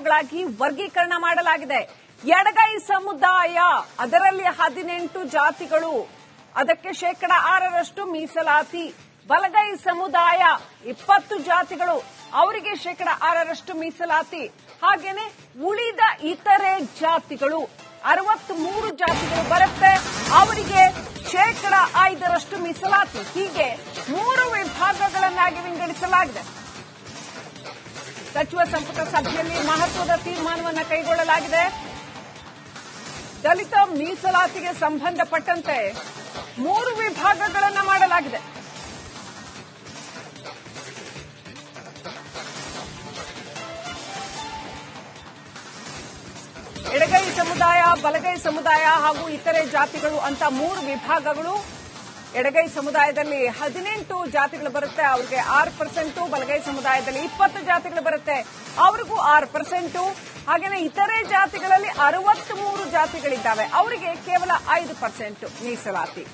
ಗುಂಪುಗಳಾಗಿ ವರ್ಗೀಕರಣ ಮಾಡಲಾಗಿದೆ. ಎಡಗೈ ಸಮುದಾಯ, ಅದರಲ್ಲಿ ಹದಿನೆಂಟು ಜಾತಿಗಳು, ಅದಕ್ಕೆ ಶೇಕಡ ಆರರಷ್ಟು ಮೀಸಲಾತಿ. ಬಲಗೈ ಸಮುದಾಯ, ಇಪ್ಪತ್ತು ಜಾತಿಗಳು, ಅವರಿಗೆ ಶೇಕಡ ಆರರಷ್ಟು ಮೀಸಲಾತಿ. ಹಾಗೇನೆ ಉಳಿದ ಇತರೆ ಜಾತಿಗಳು, ಅರವತ್ಮೂರು ಜಾತಿಗಳು ಬರುತ್ತೆ, ಅವರಿಗೆ ಶೇಕಡ ಐದರಷ್ಟು ಮೀಸಲಾತಿ. ಹೀಗೆ ಮೂರು ವಿಭಾಗಗಳನ್ನಾಗಿ ವಿಂಗಡಿಸಲಾಗಿದೆ. ಸಚಿವ ಸಂಪುಟ ಸಭೆಯಲ್ಲಿ ಮಹತ್ವದ ತೀರ್ಮಾನವನ್ನು ಕೈಗೊಳ್ಳಲಾಗಿದೆ. ದಲಿತ ಮೀಸಲಾತಿಗೆ ಸಂಬಂಧಪಟ್ಟಂತೆ ಮೂರು ವಿಭಾಗಗಳನ್ನು ಮಾಡಲಾಗಿದೆ. ಎಡಗೈ ಸಮುದಾಯ, ಬಲಗೈ ಸಮುದಾಯ ಹಾಗೂ ಇತರೆ ಜಾತಿಗಳು ಅಂತ ಮೂರು ವಿಭಾಗಗಳು ಎಡಗೈ ಸಮುದಾಯದಲ್ಲಿ ಹದಿನೆಂಟು ಜಾತಿಗಳು ಬರುತ್ತೆ, ಅವ್ರಿಗೆ ಆರು ಪರ್ಸೆಂಟು ಬಲಗೈ ಸಮುದಾಯದಲ್ಲಿ ಇಪ್ಪತ್ತು ಜಾತಿಗಳು ಬರುತ್ತೆ, ಅವ್ರಿಗೂ ಆರು ಪರ್ಸೆಂಟು ಹಾಗೇನೆ ಇತರೆ ಜಾತಿಗಳಲ್ಲಿ ಅರವತ್ಮೂರು ಜಾತಿಗಳಿದ್ದಾವೆ, ಅವರಿಗೆ ಕೇವಲ ಐದು ಪರ್ಸೆಂಟ್ ಮೀಸಲಾತಿ.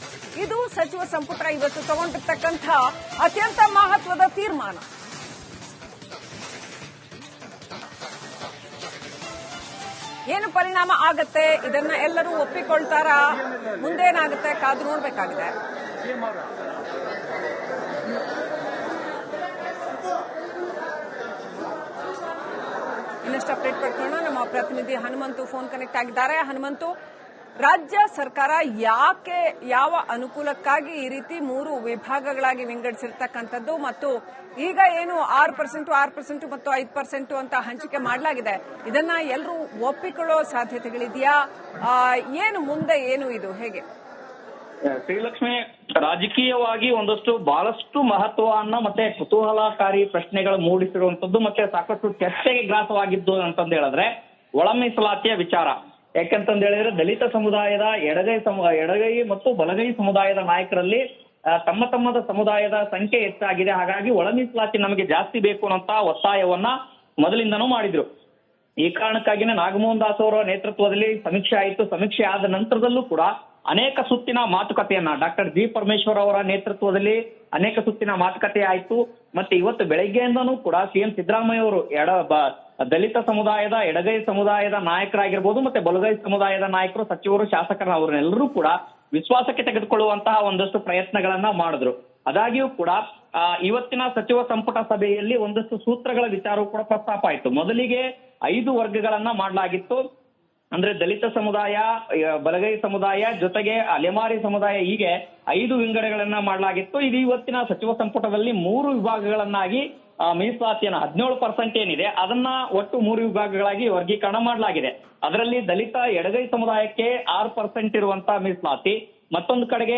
ಇದು ಸಚಿವ ಸಂಪುಟ ಇವತ್ತು ತಗೊಂಡಿರ್ತಕ್ಕಂಥ ಅತ್ಯಂತ ಮಹತ್ವದ ತೀರ್ಮಾನ. ಏನು ಪರಿಣಾಮ ಆಗತ್ತೆ? ಇದನ್ನ ಎಲ್ಲರೂ ಒಪ್ಪಿಕೊಳ್ತಾರಾ? ಮುಂದೇನಾಗುತ್ತೆ? ಕಾದು ನೋಡ್ಬೇಕಾಗಿದೆ. ಇನ್ನಷ್ಟು ಅಪ್ಡೇಟ್ ಪಡ್ಕೊಳ್ಳೋಣ. ನಮ್ಮ ಪ್ರತಿನಿಧಿ ಹನುಮಂತು ಫೋನ್ ಕನೆಕ್ಟ್ ಆಗಿದ್ದಾರೆ. ಹನುಮಂತು, ರಾಜ್ಯ ಸರ್ಕಾರ ಯಾಕೆ, ಯಾವ ಅನುಕೂಲಕ್ಕಾಗಿ ಈ ರೀತಿ ಮೂರು ವಿಭಾಗಗಳಾಗಿ ವಿಂಗಡಿಸಿರ್ತಕ್ಕಂಥದ್ದು ಮತ್ತು ಈಗ ಏನು ಆರು ಪರ್ಸೆಂಟ್ ಆರು ಪರ್ಸೆಂಟ್ ಮತ್ತು ಐದು ಪರ್ಸೆಂಟ್ ಅಂತ ಹಂಚಿಕೆ ಮಾಡಲಾಗಿದೆ. ಇದನ್ನ ಎಲ್ಲರೂ ಒಪ್ಪಿಕೊಳ್ಳೋ ಸಾಧ್ಯತೆಗಳಿದೆಯಾ? ಏನು ಮುಂದೆ ಏನು ಇದು? ಹೇಗೆ? ಶ್ರೀಲಕ್ಷ್ಮಿ, ರಾಜಕೀಯವಾಗಿ ಒಂದಷ್ಟು ಬಹಳಷ್ಟು ಮಹತ್ವವನ್ನ ಮತ್ತೆ ಕುತೂಹಲಕಾರಿ ಪ್ರಶ್ನೆಗಳು ಮೂಡಿಸಿರುವಂತದ್ದು ಮತ್ತೆ ಸಾಕಷ್ಟು ಚರ್ಚೆಗೆ ಗ್ರಾಸವಾಗಿದ್ದು ಅಂತಂದು ಹೇಳಿದ್ರೆ ಒಳ ಮೀಸಲಾತಿಯ ವಿಚಾರ. ಯಾಕಂತಂದ ಹೇಳಿದ್ರೆ ದಲಿತ ಸಮುದಾಯದ ಎಡಗೈ ಸಮ, ಎಡಗೈ ಮತ್ತು ಬಲಗೈ ಸಮುದಾಯದ ನಾಯಕರಲ್ಲಿ ತಮ್ಮ ತಮ್ಮದ ಸಮುದಾಯದ ಸಂಖ್ಯೆ ಹೆಚ್ಚಾಗಿದೆ. ಹಾಗಾಗಿ ಒಳ ಮೀಸಲಾತಿ ನಮಗೆ ಜಾಸ್ತಿ ಬೇಕು ಅನ್ನೋಂತ ಒತ್ತಾಯವನ್ನ ಮೊದಲಿಂದನೂ ಮಾಡಿದ್ರು. ಈ ಕಾರಣಕ್ಕಾಗಿನೇ ನಾಗಮೋಹನ್ ದಾಸ್ ಅವರ ನೇತೃತ್ವದಲ್ಲಿ ಸಮೀಕ್ಷೆ ಆಯಿತು. ಸಮೀಕ್ಷೆ ಆದ ನಂತರದಲ್ಲೂ ಕೂಡ ಅನೇಕ ಸುತ್ತಿನ ಮಾತುಕತೆಯನ್ನ ಡಾಕ್ಟರ್ ಜಿ ಪರಮೇಶ್ವರ್ ಅವರ ನೇತೃತ್ವದಲ್ಲಿ ಅನೇಕ ಸುತ್ತಿನ ಮಾತುಕತೆ ಆಯಿತು. ಮತ್ತೆ ಇವತ್ತು ಬೆಳಗ್ಗೆಯಿಂದನೂ ಕೂಡ ಸಿಎಂ ಸಿದ್ದರಾಮಯ್ಯ ಅವರು ಎಡ ದಲಿತ ಸಮುದಾಯದ, ಎಡಗೈ ಸಮುದಾಯದ ನಾಯಕರಾಗಿರ್ಬೋದು ಮತ್ತೆ ಬಲಗೈ ಸಮುದಾಯದ ನಾಯಕರು, ಸಚಿವರು ಶಾಸಕರ ಅವರನ್ನೆಲ್ಲರೂ ಕೂಡ ವಿಶ್ವಾಸಕ್ಕೆ ತೆಗೆದುಕೊಳ್ಳುವಂತಹ ಒಂದಷ್ಟು ಪ್ರಯತ್ನಗಳನ್ನ ಮಾಡಿದ್ರು. ಅದಾಗಿಯೂ ಕೂಡ ಇವತ್ತಿನ ಸಚಿವ ಸಂಪುಟ ಸಭೆಯಲ್ಲಿ ಒಂದಷ್ಟು ಸೂತ್ರಗಳ ವಿಚಾರವೂ ಕೂಡ ಪ್ರಸ್ತಾಪ ಆಯಿತು. ಮೊದಲಿಗೆ ಐದು ವರ್ಗಗಳನ್ನ ಮಾಡಲಾಗಿತ್ತು. ಅಂದ್ರೆ ದಲಿತ ಸಮುದಾಯ ಬಲಗೈ ಸಮುದಾಯ ಜೊತೆಗೆ ಅಲೆಮಾರಿ ಸಮುದಾಯ ಹೀಗೆ ಐದು ವಿಂಗಡಗಳನ್ನ ಮಾಡಲಾಗಿತ್ತು. ಇದು ಇವತ್ತಿನ ಸಚಿವ ಸಂಪುಟದಲ್ಲಿ ಮೂರು ವಿಭಾಗಗಳನ್ನಾಗಿ ಮೀಸಲಾತಿಯನ್ನು ಹದಿನೇಳು ಪರ್ಸೆಂಟ್ ಏನಿದೆ ಅದನ್ನ ಒಟ್ಟು ಮೂರು ವಿಭಾಗಗಳಾಗಿ ವರ್ಗೀಕರಣ ಮಾಡಲಾಗಿದೆ. ಅದರಲ್ಲಿ ದಲಿತ ಎಡಗೈ ಸಮುದಾಯಕ್ಕೆ ಆರು ಪರ್ಸೆಂಟ್ ಇರುವಂತ ಮೀಸಲಾತಿ. ಮತ್ತೊಂದು ಕಡೆಗೆ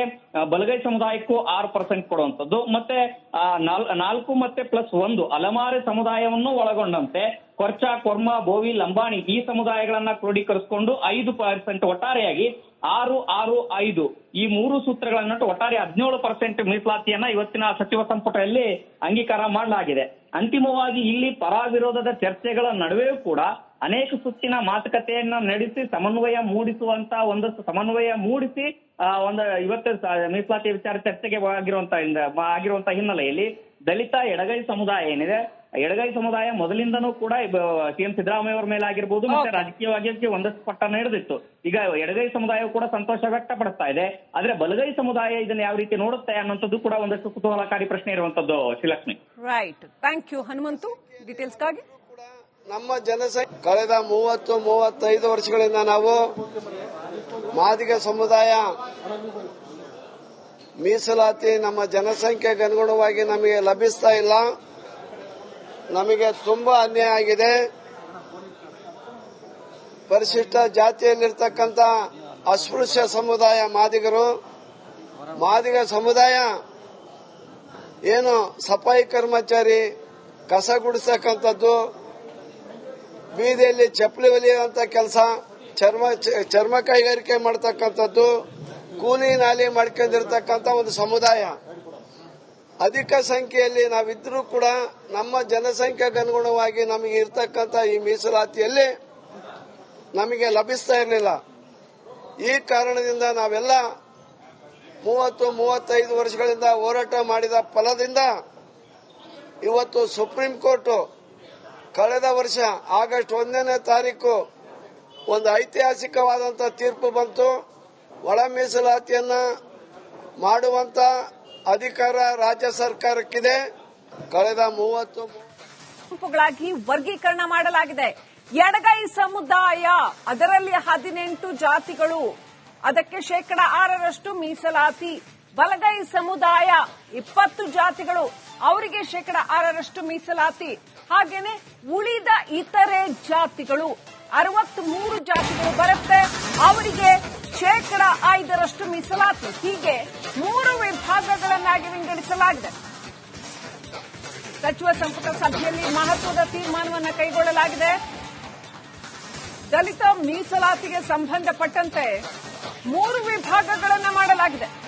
ಬಲಗೈ ಸಮುದಾಯಕ್ಕೂ ಆರು ಪರ್ಸೆಂಟ್ ಕೊಡುವಂಥದ್ದು. ಮತ್ತೆ ನಾಲ್ಕು ಮತ್ತೆ ಪ್ಲಸ್ ಒಂದು ಅಲಮಾರಿ ಸಮುದಾಯವನ್ನು ಒಳಗೊಂಡಂತೆ ಕೊರ್ಚ, ಕೊರ್ಮ, ಬೋವಿ, ಲಂಬಾಣಿ ಈ ಸಮುದಾಯಗಳನ್ನ ಕ್ರೋಢೀಕರಿಸಿಕೊಂಡು ಐದು ಪರ್ಸೆಂಟ್ ಒಟ್ಟಾರೆಯಾಗಿ ಆರು ಆರು, ಐದು ಈ ಮೂರು ಸೂತ್ರಗಳನ್ನ ಒಟ್ಟಾರೆ ಹದಿನೇಳು ಪರ್ಸೆಂಟ್ ಮೀಸಲಾತಿಯನ್ನ ಇವತ್ತಿನ ಸಚಿವ ಸಂಪುಟದಲ್ಲಿ ಅಂಗೀಕಾರ ಮಾಡಲಾಗಿದೆ. ಅಂತಿಮವಾಗಿ ಇಲ್ಲಿ ಪರ ವಿರೋಧದ ಚರ್ಚೆಗಳ ನಡುವೆಯೂ ಕೂಡ ಅನೇಕ ಸುತ್ತಿನ ಮಾತುಕತೆಯನ್ನ ನಡೆಸಿ ಸಮನ್ವಯ ಮೂಡಿಸುವಂತ ಒಂದಷ್ಟು ಸಮನ್ವಯ ಮೂಡಿಸಿ ಆ, ಒಂದು ಇವತ್ತು ಮೀಸಲಾತಿ ವಿಚಾರ ಚರ್ಚೆಗೆ ಆಗಿರುವಂತ ಆಗಿರುವಂತ ಹಿನ್ನೆಲೆಯಲ್ಲಿ ದಲಿತ ಎಡಗೈ ಸಮುದಾಯ ಏನಿದೆ ಎಡಗೈ ಸಮುದಾಯ ಮೊದಲಿಂದನೂ ಕೂಡ ಸಿಎಂ ಸಿದ್ದರಾಮಯ್ಯ ಅವರ ಮೇಲೆ ಆಗಿರ್ಬೋದು ಮತ್ತೆ ರಾಜಕೀಯವಾಗಿ ಒಂದಷ್ಟು ಪಟ್ಟ ನಡೆದಿತ್ತು. ಈಗ ಎಡಗೈ ಸಮುದಾಯ ಕೂಡ ಸಂತೋಷ ವ್ಯಕ್ತಪಡಿಸ್ತಾ ಇದೆ. ಆದ್ರೆ ಬಲಗೈ ಸಮುದಾಯ ಇದನ್ನ ಯಾವ ರೀತಿ ನೋಡುತ್ತೆ ಅನ್ನೋಂಥದ್ದು ಕೂಡ ಒಂದಷ್ಟು ಕುತೂಹಲಕಾರಿ ಪ್ರಶ್ನೆ ಇರುವಂತದ್ದು Srilakshmi right thank you Hanumanthu. ಡೀಟೇಲ್ಸ್ಗಾಗಿ ನಮ್ಮ ಜನಸಂಖ್ಯೆ ಕಳೆದ ಮೂವತ್ತು, ಮೂವತ್ತೈದು ವರ್ಷಗಳಿಂದ ನಾವು ಮಾದಿಗ ಸಮುದಾಯ ಮೀಸಲಾತಿ ನಮ್ಮ ಜನಸಂಖ್ಯೆಗೆ ಅನುಗುಣವಾಗಿ ನಮಗೆ ಲಭಿಸ್ತಾ ಇಲ್ಲ. ನಮಗೆ ತುಂಬಾ ಅನ್ಯಾಯ ಆಗಿದೆ. ಪರಿಶಿಷ್ಟ ಜಾತಿಯಲ್ಲಿರ್ತಕ್ಕಂಥ ಅಸ್ಪೃಶ್ಯ ಸಮುದಾಯ ಮಾದಿಗರು, ಮಾದಿಗ ಸಮುದಾಯ ಏನು ಸಫಾಯಿ ಕರ್ಮಚಾರಿ, ಕಸ ಗುಡಿಸ್ತಕ್ಕಂಥದ್ದು ಬೀದಿಯಲ್ಲಿ ಚಪ್ಪಲಿ ಹೊಲಿಯುವಂತ ಕೆಲಸ, ಚರ್ಮ ಚರ್ಮ ಕೈಗಾರಿಕೆ ಮಾಡ್ತಕ್ಕಂಥದ್ದು, ಕೂಲಿ ನಾಲಿ ಮಾಡ್ಕೊಂಡಿರ್ತಕ್ಕಂಥ ಒಂದು ಸಮುದಾಯ. ಅಧಿಕ ಸಂಖ್ಯೆಯಲ್ಲಿ ನಾವಿದ್ರೂ ಕೂಡ ನಮ್ಮ ಜನಸಂಖ್ಯೆಗೆ ಅನುಗುಣವಾಗಿ ನಮಗೆ ಇರ್ತಕ್ಕಂಥ ಈ ಮೀಸಲಾತಿಯಲ್ಲಿ ನಮಗೆ ಲಭಿಸ್ತಾ ಇರಲಿಲ್ಲ. ಈ ಕಾರಣದಿಂದ ನಾವೆಲ್ಲ ಮೂವತ್ತು, ಮೂವತ್ತೈದು ವರ್ಷಗಳಿಂದ ಹೋರಾಟ ಮಾಡಿದ ಫಲದಿಂದ ಇವತ್ತು ಸುಪ್ರೀಂ ಕೋರ್ಟ್ ಕಳೆದ ವರ್ಷ ಆಗಸ್ಟ್ ಒಂದನೇ ತಾರೀಕು ಒಂದು ಐತಿಹಾಸಿಕವಾದಂತ ತೀರ್ಪು ಬಂತು. ಒಳ ಮೀಸಲಾತಿಯನ್ನ ಮಾಡುವಂತ ಅಧಿಕಾರ ರಾಜ್ಯ ಸರ್ಕಾರಕ್ಕಿದೆ. ಕಳೆದ ಮೂವತ್ತು ಗುಂಪುಗಳಾಗಿ ವರ್ಗೀಕರಣ ಮಾಡಲಾಗಿದೆ. ಎಡಗೈ ಸಮುದಾಯ, ಅದರಲ್ಲಿ ಹದಿನೆಂಟು ಜಾತಿಗಳು, ಅದಕ್ಕೆ ಶೇಕಡ ಆರರಷ್ಟು ಮೀಸಲಾತಿ. ಬಲಗೈ ಸಮುದಾಯ, ಇಪ್ಪತ್ತು ಜಾತಿಗಳು, ಅವರಿಗೆ ಶೇಕಡ ಆರರಷ್ಟು ಮೀಸಲಾತಿ. ಹಾಗೇನೆ ಉಳಿದ ಇತರೆ ಜಾತಿಗಳು ಅರವತ್ಮೂರು ಜಾತಿಗಳು ಬರುತ್ತೆ. ಅವರಿಗೆ ಶೇಕಡ ಐದರಷ್ಟು ಮೀಸಲಾತಿ. ಹೀಗೆ ಮೂರು ವಿಭಾಗಗಳನ್ನಾಗಿ ವಿಂಗಡಿಸಲಾಗಿದೆ. ಸಚಿವ ಸಂಪುಟ ಸಭೆಯಲ್ಲಿ ಮಹತ್ವದ ತೀರ್ಮಾನವನ್ನು ಕೈಗೊಳ್ಳಲಾಗಿದೆ. ದಲಿತ ಮೀಸಲಾತಿಗೆ ಸಂಬಂಧಪಟ್ಟಂತೆ ಮೂರು ವಿಭಾಗಗಳನ್ನು ಮಾಡಲಾಗಿದೆ.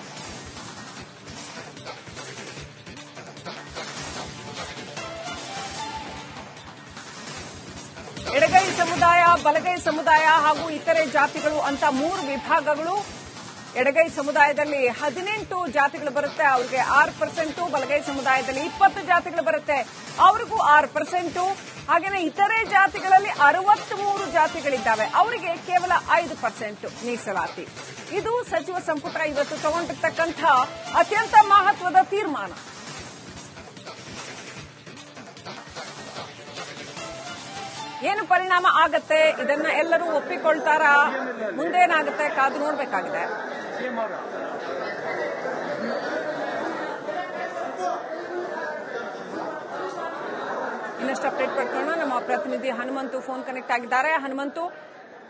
ಬಲಗೈ ಸಮುದಾಯ ಹಾಗೂ ಇತರೆ ಜಾತಿಗಳು ಅಂತ ಮೂರು ವಿಭಾಗಗಳು ಎಡಗೈ ಸಮುದಾಯದಲ್ಲಿ ಹದಿನೆಂಟು ಜಾತಿಗಳು ಬರುತ್ತೆ, ಅವ್ರಿಗೆ ಆರು ಪರ್ಸೆಂಟು ಬಲಗೈ ಸಮುದಾಯದಲ್ಲಿ ಇಪ್ಪತ್ತು ಜಾತಿಗಳು ಬರುತ್ತೆ, ಅವ್ರಿಗೂ ಆರು ಪರ್ಸೆಂಟು ಹಾಗೇನೆ ಇತರೆ ಜಾತಿಗಳಲ್ಲಿ ಅರವತ್ಮೂರು ಜಾತಿಗಳಿದ್ದಾವೆ, ಅವರಿಗೆ ಕೇವಲ ಐದು ಪರ್ಸೆಂಟ್ ಮೀಸಲಾತಿ. ಇದು ಸಚಿವ ಸಂಪುಟ ಇವತ್ತು ತಗೊಂಡಿರ್ತಕ್ಕಂಥ ಅತ್ಯಂತ ಮಹತ್ವದ ತೀರ್ಮಾನ. ಏನು ಪರಿಣಾಮ ಆಗತ್ತೆ? ಇದನ್ನ ಎಲ್ಲರೂ ಒಪ್ಪಿಕೊಳ್ತಾರ? ಮುಂದೇನಾಗುತ್ತೆ? ಕಾದು ನೋಡ್ಬೇಕಾಗಿದೆ. ಇನ್ನಷ್ಟು ಅಪ್ಡೇಟ್ ಪಡ್ಕೊಂಡು ನಮ್ಮ ಪ್ರತಿನಿಧಿ ಹನುಮಂತು ಫೋನ್ ಕನೆಕ್ಟ್ ಆಗಿದ್ದಾರೆ. ಹನುಮಂತು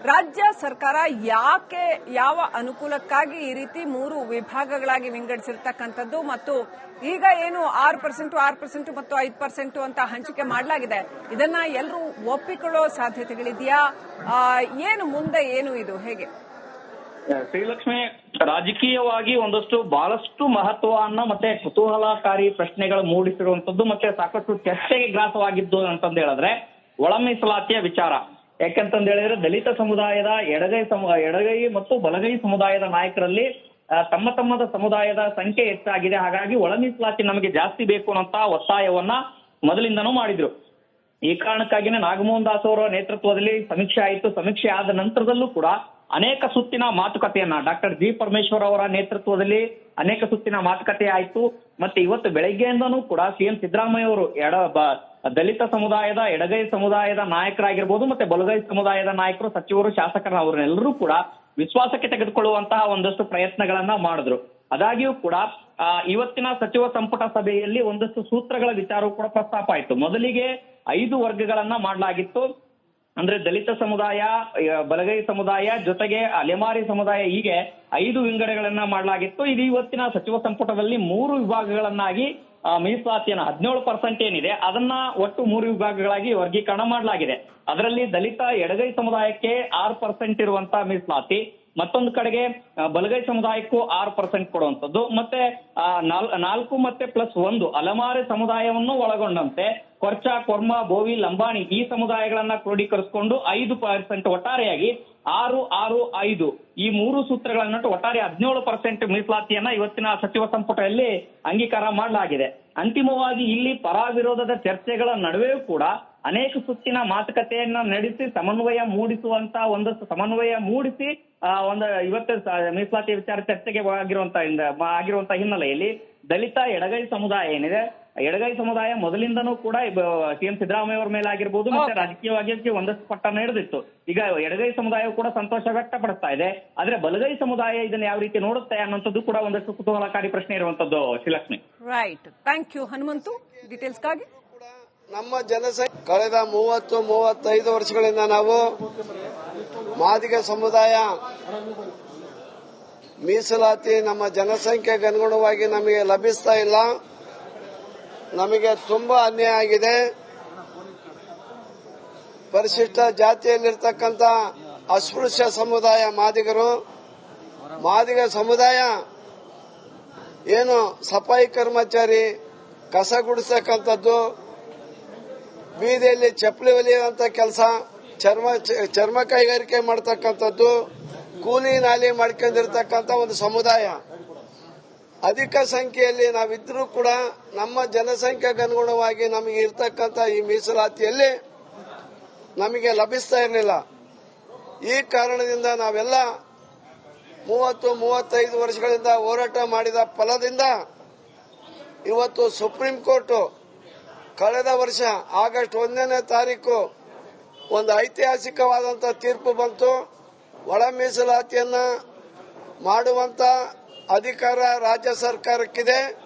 ರಾಜ್ಯ ಸರ್ಕಾರ ಯಾಕೆ, ಯಾವ ಅನುಕೂಲಕ್ಕಾಗಿ ಈ ರೀತಿ ಮೂರು ವಿಭಾಗಗಳಾಗಿ ವಿಂಗಡಿಸಿರ್ತಕ್ಕಂಥದ್ದು ಮತ್ತು ಈಗ ಏನು ಆರು ಪರ್ಸೆಂಟ್ ಆರು ಪರ್ಸೆಂಟ್ ಮತ್ತು ಐದು ಪರ್ಸೆಂಟ್ ಅಂತ ಹಂಚಿಕೆ ಮಾಡಲಾಗಿದೆ. ಇದನ್ನ ಎಲ್ಲರೂ ಒಪ್ಪಿಕೊಳ್ಳೋ ಸಾಧ್ಯತೆಗಳಿದೆಯಾ? ಏನು ಮುಂದೆ ಏನು ಇದು ಹೇಗೆ? ಶ್ರೀಲಕ್ಷ್ಮಿ, ರಾಜಕೀಯವಾಗಿ ಒಂದಷ್ಟು ಬಹಳಷ್ಟು ಮಹತ್ವವನ್ನ ಮತ್ತೆ ಕುತೂಹಲಕಾರಿ ಪ್ರಶ್ನೆಗಳು ಮೂಡಿಸಿರುವಂತದ್ದು ಮತ್ತೆ ಸಾಕಷ್ಟು ಚರ್ಚೆಗೆ ಗ್ರಾಸವಾಗಿದ್ದು ಅಂತಂದು ಹೇಳಿದ್ರೆ ಒಳ ಮೀಸಲಾತಿಯ ವಿಚಾರ. ಯಾಕಂತಂದ ಹೇಳಿದ್ರೆ ದಲಿತ ಸಮುದಾಯದ ಎಡಗೈ ಎಡಗೈ ಮತ್ತು ಬಲಗೈ ಸಮುದಾಯದ ನಾಯಕರಲ್ಲಿ ತಮ್ಮ ತಮ್ಮದ ಸಮುದಾಯದ ಸಂಖ್ಯೆ ಹೆಚ್ಚಾಗಿದೆ. ಹಾಗಾಗಿ ಒಳ ಮೀಸಲಾತಿ ನಮಗೆ ಜಾಸ್ತಿ ಬೇಕು ಅನ್ನೋಂತ ಒತ್ತಾಯವನ್ನ ಮೊದಲಿಂದನೂ ಮಾಡಿದ್ರು. ಈ ಕಾರಣಕ್ಕಾಗಿನೇ ನಾಗಮೋಹನ್ ದಾಸ್ ಅವರ ನೇತೃತ್ವದಲ್ಲಿ ಸಮೀಕ್ಷೆ ಆಯಿತು. ಸಮೀಕ್ಷೆ ಆದ ನಂತರದಲ್ಲೂ ಕೂಡ ಅನೇಕ ಸುತ್ತಿನ ಮಾತುಕತೆಯನ್ನ ಡಾಕ್ಟರ್ ಜಿ ಪರಮೇಶ್ವರ್ ಅವರ ನೇತೃತ್ವದಲ್ಲಿ ಅನೇಕ ಸುತ್ತಿನ ಮಾತುಕತೆ ಆಯಿತು. ಮತ್ತೆ ಇವತ್ತು ಬೆಳಗ್ಗೆಯಿಂದನೂ ಕೂಡ ಸಿಎಂ ಸಿದ್ದರಾಮಯ್ಯ ಅವರು ಎಡ ದಲಿತ ಸಮುದಾಯದ, ಎಡಗೈ ಸಮುದಾಯದ ನಾಯಕರಾಗಿರ್ಬೋದು ಮತ್ತೆ ಬಲಗೈ ಸಮುದಾಯದ ನಾಯಕರು, ಸಚಿವರು ಶಾಸಕರ ಅವರನ್ನೆಲ್ಲರೂ ಕೂಡ ವಿಶ್ವಾಸಕ್ಕೆ ತೆಗೆದುಕೊಳ್ಳುವಂತಹ ಒಂದಷ್ಟು ಪ್ರಯತ್ನಗಳನ್ನ ಮಾಡಿದ್ರು. ಆದಾಗ್ಯೂ ಕೂಡ ಇವತ್ತಿನ ಸಚಿವ ಸಂಪುಟ ಸಭೆಯಲ್ಲಿ ಒಂದಷ್ಟು ಸೂತ್ರಗಳ ವಿಚಾರವೂ ಕೂಡ ಪ್ರಸ್ತಾಪ ಆಯಿತು. ಮೊದಲಿಗೆ ಐದು ವರ್ಗಗಳನ್ನ ಮಾಡಲಾಗಿತ್ತು. ಅಂದ್ರೆ ದಲಿತ ಸಮುದಾಯ ಬಲಗೈ ಸಮುದಾಯ, ಜೊತೆಗೆ ಅಲೆಮಾರಿ ಸಮುದಾಯ, ಹೀಗೆ ಐದು ವಿಂಗಡಗಳನ್ನ ಮಾಡಲಾಗಿತ್ತು. ಇದು ಇವತ್ತಿನ ಸಚಿವ ಸಂಪುಟದಲ್ಲಿ ಮೂರು ವಿಭಾಗಗಳನ್ನಾಗಿ ಮೀಸಲಾತಿಯನ್ನ ಹದಿನೇಳು ಪರ್ಸೆಂಟ್ ಏನಿದೆ, ಅದನ್ನ ಒಟ್ಟು ಮೂರು ವಿಭಾಗಗಳಾಗಿ ವರ್ಗೀಕರಣ ಮಾಡಲಾಗಿದೆ. ಅದರಲ್ಲಿ ದಲಿತ ಎಡಗೈ ಸಮುದಾಯಕ್ಕೆ ಆರು ಪರ್ಸೆಂಟ್ ಇರುವಂತ ಮೀಸಲಾತಿ ಮತ್ತೊಂದು ಕಡೆಗೆ ಬಲಗೈ ಸಮುದಾಯಕ್ಕೂ ಆರು ಪರ್ಸೆಂಟ್ ಕೊಡುವಂಥದ್ದು. ಮತ್ತೆ ನಾಲ್ಕು ಮತ್ತೆ ಪ್ಲಸ್ ಒಂದು ಅಲಮಾರಿ ಸಮುದಾಯವನ್ನು ಒಳಗೊಂಡಂತೆ ಕೊರ್ಚ, ಕೊರ್ಮ, ಬೋವಿ, ಲಂಬಾಣಿ ಈ ಸಮುದಾಯಗಳನ್ನ ಕ್ರೋಢೀಕರಿಸಿಕೊಂಡು ಐದು ಪರ್ಸೆಂಟ್ ಒಟ್ಟಾರೆಯಾಗಿ ಆರು ಆರು, ಐದು ಈ ಮೂರು ಸೂತ್ರಗಳನ್ನ ಒಟ್ಟಾರೆ ಹದಿನೇಳು ಪರ್ಸೆಂಟ್ ಮೀಸಲಾತಿಯನ್ನ ಇವತ್ತಿನ ಸಚಿವ ಸಂಪುಟದಲ್ಲಿ ಅಂಗೀಕಾರ ಮಾಡಲಾಗಿದೆ. ಅಂತಿಮವಾಗಿ ಇಲ್ಲಿ ಪರ ವಿರೋಧದ ಚರ್ಚೆಗಳ ನಡುವೆಯೂ ಕೂಡ ಅನೇಕ ಸುತ್ತಿನ ಮಾತುಕತೆಯನ್ನ ನಡೆಸಿ ಸಮನ್ವಯ ಮೂಡಿಸುವಂತ ಒಂದಷ್ಟು ಸಮನ್ವಯ ಮೂಡಿಸಿ ಆ, ಒಂದು ಇವತ್ತು ಮೀಸಲಾತಿ ವಿಚಾರ ಚರ್ಚೆಗೆ ಆಗಿರುವಂತ ಆಗಿರುವಂತ ಹಿನ್ನೆಲೆಯಲ್ಲಿ ದಲಿತ ಎಡಗೈ ಸಮುದಾಯ ಏನಿದೆ ಎಡಗೈ ಸಮುದಾಯ ಮೊದಲಿಂದನೂ ಕೂಡ ಸಿಎಂ ಸಿದ್ದರಾಮಯ್ಯ ಅವರ ಮೇಲೆ ಆಗಿರ್ಬೋದು ಮತ್ತೆ ರಾಜಕೀಯವಾಗಿ ಒಂದಷ್ಟು ಪಟ್ಟ ನಡೆದಿತ್ತು. ಈಗ ಎಡಗೈ ಸಮುದಾಯ ಕೂಡ ಸಂತೋಷ ವ್ಯಕ್ತಪಡಿಸ್ತಾ ಇದೆ. ಆದ್ರೆ ಬಲಗೈ ಸಮುದಾಯ ಇದನ್ನ ಯಾವ ರೀತಿ ನೋಡುತ್ತೆ ಅನ್ನೋಂಥದ್ದು ಕೂಡ ಒಂದಷ್ಟು ಕುತೂಹಲಕಾರಿ ಪ್ರಶ್ನೆ ಇರುವಂತದ್ದು Srilakshmi right thank you Hanumanthu. ಡೀಟೇಲ್ಸ್ಗಾಗಿ ನಮ್ಮ ಜನಸಂಖ್ಯೆ ಕಳೆದ ಮೂವತ್ತು, ಮೂವತ್ತೈದು ವರ್ಷಗಳಿಂದ ನಾವು ಮಾದಿಗ ಸಮುದಾಯ ಮೀಸಲಾತಿ ನಮ್ಮ ಜನಸಂಖ್ಯೆಗೆ ಅನುಗುಣವಾಗಿ ನಮಗೆ ಲಭಿಸ್ತಾ ಇಲ್ಲ. ನಮಗೆ ತುಂಬಾ ಅನ್ಯಾಯ ಆಗಿದೆ. ಪರಿಶಿಷ್ಟ ಜಾತಿಯಲ್ಲಿರ್ತಕ್ಕಂಥ ಅಸ್ಪೃಶ್ಯ ಸಮುದಾಯ ಮಾದಿಗರು, ಮಾದಿಗ ಸಮುದಾಯ ಏನು ಸಫಾಯಿ ಕರ್ಮಚಾರಿ, ಕಸ ಗುಡಿಸ್ತಕ್ಕಂಥದ್ದು ಬೀದಿಯಲ್ಲಿ ಚಪ್ಪಲಿ ಹೊಲಿಯುವಂತ ಕೆಲಸ, ಚರ್ಮ ಚರ್ಮ ಕೈಗಾರಿಕೆ ಮಾಡ್ತಕ್ಕಂಥದ್ದು, ಕೂಲಿ ನಾಲಿ ಮಾಡ್ಕೊಂಡಿರ್ತಕ್ಕಂಥ ಒಂದು ಸಮುದಾಯ. ಅಧಿಕ ಸಂಖ್ಯೆಯಲ್ಲಿ ನಾವಿದ್ರೂ ಕೂಡ ನಮ್ಮ ಜನಸಂಖ್ಯೆಗೆ ಅನುಗುಣವಾಗಿ ನಮಗೆ ಇರ್ತಕ್ಕಂಥ ಈ ಮೀಸಲಾತಿಯಲ್ಲಿ ನಮಗೆ ಲಭಿಸ್ತಾ ಇರಲಿಲ್ಲ. ಈ ಕಾರಣದಿಂದ ನಾವೆಲ್ಲ ಮೂವತ್ತು, ಮೂವತ್ತೈದು ವರ್ಷಗಳಿಂದ ಹೋರಾಟ ಮಾಡಿದ ಫಲದಿಂದ ಇವತ್ತು ಸುಪ್ರೀಂ ಕೋರ್ಟ್ ಕಳೆದ ವರ್ಷ, ಆಗಸ್ಟ್ ಒಂದನೇ ತಾರೀಕು, ಒಂದು ಐತಿಹಾಸಿಕವಾದಂಥ ತೀರ್ಪು ಬಂತು. ಒಳ ಮೀಸಲಾತಿಯನ್ನ ಮಾಡುವಂತ ಅಧಿಕಾರ ರಾಜ್ಯ ಸರ್ಕಾರಕ್ಕಿದೆ.